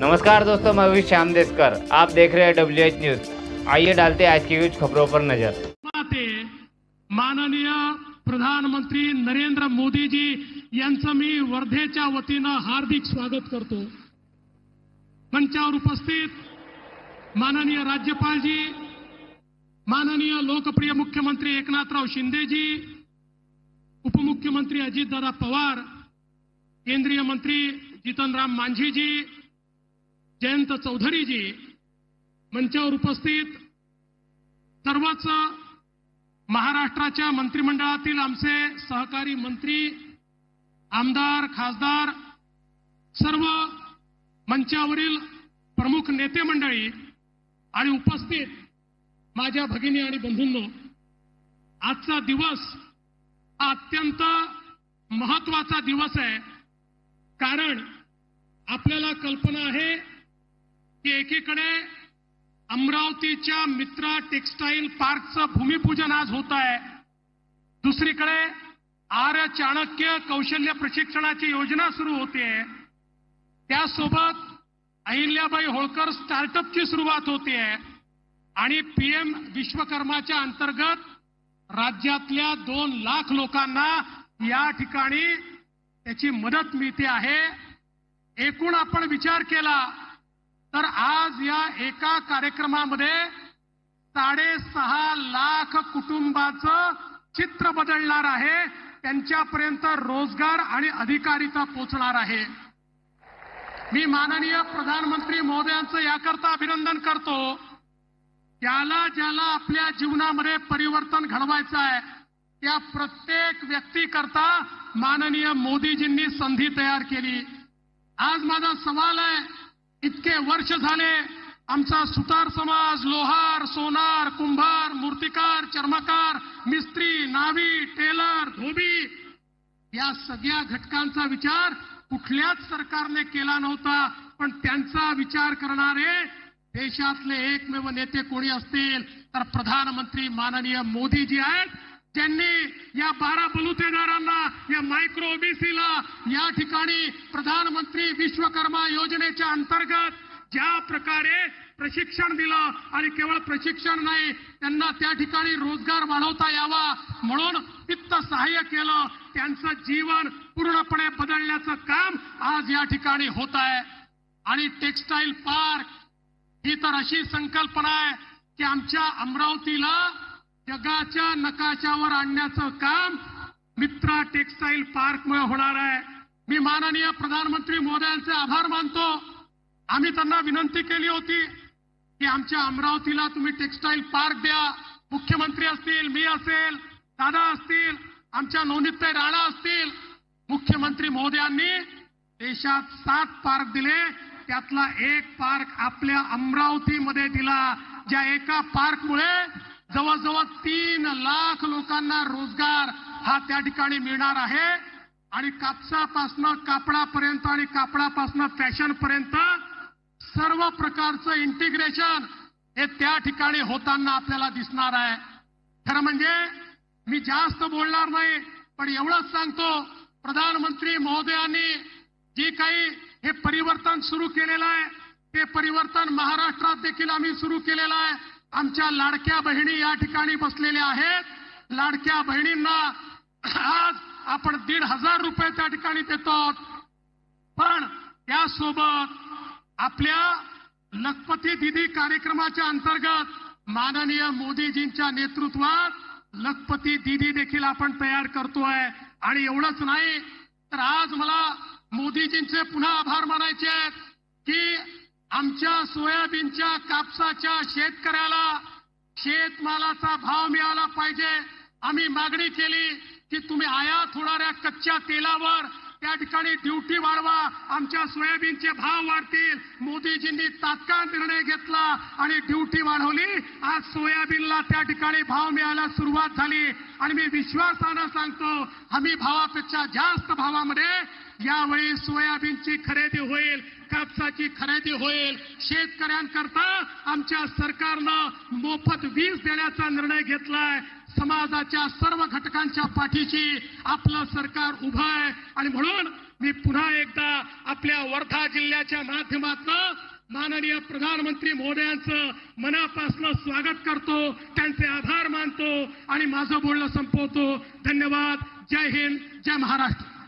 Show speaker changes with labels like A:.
A: नमस्कार दोस्तों मैं अभी श्याम देशकर। आप देख रहे हैं डब्ल्यू एच न्यूज आइए डालते हैं आज की कुछ खबरों पर नजर।
B: माननीय प्रधानमंत्री नरेंद्र मोदीजी यांचं मी वर्धेच्या वतीनं हार्दिक स्वागत करतो. मंचावर उपस्थित माननीय राज्यपालजी माननीय लोकप्रिय मुख्यमंत्री एकनाथराव शिंदेजी उपमुख्यमंत्री अजितदादा पवार केंद्रीय मंत्री जितनराम मांझीजी जयंत चौधरीजी मंचावर उपस्थित. सर्वच महाराष्ट्राच्या मंत्रिमंडळातील आमचे सहकारी मंत्री आमदार खासदार सर्व मंचावरील प्रमुख नेते मंडळी आणि उपस्थित माझ्या भगिनी आणि बंधूंनो आजचा दिवस हा अत्यंत महत्त्वाचा दिवस आहे. कारण आपल्याला कल्पना आहे की एकीकडे अमरावतीच्या मित्रा टेक्सटाईल पार्कचं भूमिपूजन आज होत आहे. दुसरीकडे आर्य चाणक्य कौशल्य प्रशिक्षणाची योजना सुरू होते. त्यासोबत अहिल्याबाई होळकर स्टार्टअपची सुरुवात होते. आणि पीएम विश्वकर्माच्या अंतर्गत राज्यातल्या दोन लाख लोकांना या ठिकाणी त्याची मदत मिळते आहे. एकूण आपण विचार केला तर आज या एका कार्यक्रमामध्ये साडेसहा लाख कुटुंबाचं चित्र बदलणार आहे. त्यांच्यापर्यंत रोजगार आणि अधिकारिता पोचणार आहे. मी माननीय प्रधानमंत्री महोदयांचं याकरता अभिनंदन करतो. ज्याला ज्याला आपल्या जीवनामध्ये परिवर्तन घडवायचं आहे त्या प्रत्येक व्यक्तीकरता माननीय मोदीजींनी संधी तयार केली. आज माझा सवाल आहे इतके वर्ष झाले आमचा सुतार समाज लोहार सोनार कुंभार मूर्तिकार चर्मकार मिस्त्री नावी टेलर धोबी या सगळ्या घटकांचा विचार कुठल्याच सरकारने केला नव्हता. पण त्यांचा विचार करणारे देशातले एकमेव नेते कोणी असतील? तर प्रधानमंत्री माननीय मोदीजी आहेत. त्यांनी या बारा बलुतेदारांना या मायक्रो ओबीसीला या ठिकाणी प्रधानमंत्री विश्वकर्मा योजनेच्या अंतर्गत ज्या प्रकारे प्रशिक्षण दिलं आणि केवळ प्रशिक्षण नाही त्यांना त्या ठिकाणी रोजगार वाढवता यावा म्हणून वित्त सहाय्य केलं. त्यांचं जीवन पूर्णपणे बदलण्याचं काम आज या ठिकाणी होत आहे. आणि टेक्सटाईल पार्क ही तर अशी संकल्पना आहे की आमच्या अमरावतीला जगाच्या नकाशावर आणण्याचं काम मित्रा टेक्सटाईल पार्कमुळे होणार आहे. मी माननीय प्रधानमंत्री मोदयांचे आभार मानतो. आम्ही त्यांना विनंती केली होती की आमच्या अमरावतीला तुम्ही टेक्सटाईल पार्क द्या. मुख्यमंत्री असतील मी असेल दादा असतील आमच्या नोंदिताई राणा असतील. मुख्यमंत्री मोदयांनी देशात सात पार्क दिले. त्यातला एक पार्क आपल्या अमरावतीमध्ये दिला. ज्या एका पार्कमुळे जवळजवळ तीन लाख लोकांना रोजगार हा त्या ठिकाणी मिळणार आहे. आणि कापसापासनं कापडापर्यंत आणि कापडापासनं फॅशन पर्यंत सर्व प्रकारचं इंटिग्रेशन हे त्या ठिकाणी होताना आपल्याला दिसणार आहे. खरं म्हणजे मी जास्त बोलणार नाही पण एवढंच सांगतो प्रधानमंत्री महोदयांनी जी काही हे परिवर्तन सुरू केलेलं आहे ते परिवर्तन महाराष्ट्रात देखील आम्ही सुरू केलेलं आहे. आमच्या लाडक्या बहिणी या ठिकाणी बसलेल्या आहेत. लाडक्या बहिणींना आज आपण दीड हजार रुपये त्या ठिकाणी देतो पण त्यासोबत आपल्या लखपती दिदी कार्यक्रमाच्या अंतर्गत माननीय मोदीजींच्या नेतृत्वात लखपती दिदी देखील आपण तयार करतोय. आणि एवढंच नाही तर आज मला मोदीजींचे पुन्हा आभार मानायचे आहेत की आमच्या सोयाबीनच्या कापसाच्या शेतकऱ्याला शेतमालाचा भाव मिळाला पाहिजे. आम्ही मागणी केली की तुम्ही आयात होणाऱ्या कच्च्या तेलावर त्या ठिकाणी ड्युटी वाढवा. आमच्या सोयाबीनचे भाव वाढतील. मोदीजींनी तात्काळ निर्णय घेतला आणि ड्युटी वाढवली. आज सोयाबीनला त्या ठिकाणी भाव मिळायला सुरुवात झाली. आणि मी विश्वासानं सांगतो हमी भावापेक्षा जास्त भावामध्ये यावेळी सोयाबीनची खरेदी होईल कापसाची खरेदी होईल. शेतकऱ्यांकरता आमच्या सरकारनं मोफत वीज देण्याचा निर्णय घेतलाय. समाजाच्या सर्व घटकांच्या पाठीशी आपलं सरकार उभं आहे. आणि म्हणून मी पुन्हा एकदा आपल्या वर्धा जिल्ह्याच्या माध्यमातून माननीय प्रधानमंत्री मोदयांचं मनापासून स्वागत करतो. त्यांचे आभार मानतो आणि माझं बोलणं संपवतो. धन्यवाद. जय हिंद. जय महाराष्ट्र.